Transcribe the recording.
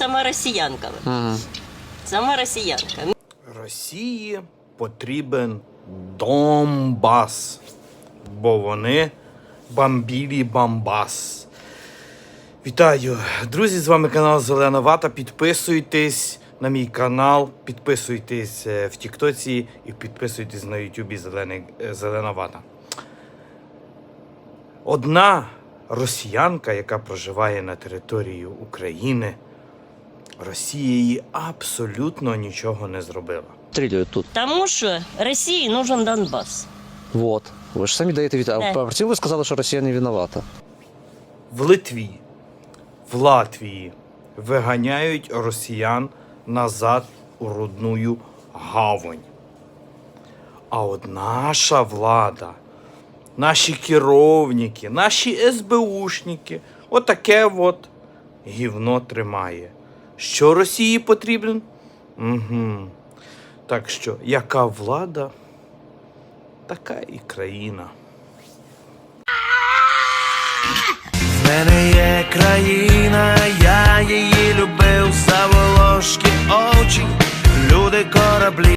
сама росіянка. Ага. Сама росіянка. Росії потрібен Донбас, бо вони бомбілі Бамбас. Вітаю, друзі! З вами канал Зелена Вата. Підписуйтесь на мій канал, підписуйтесь е, в Тіктоці і підписуйтесь на Ютубі е, Зелена Вата. Одна росіянка, яка проживає на території України, Росія їй абсолютно нічого не зробила. Стрілюють тут. Тому що Росії нужен Донбас. Вот. Ви ж самі даєте від... А Да. цьому ви сказали, що Росія не винувата. В Литві, в Латвії виганяють росіян назад у родную гавань. А от наша влада, наші керівники, наші СБУшники, отаке от гівно тримає. Що Росії потрібен? Угу. Так що, яка влада, така і країна. В мене є країна.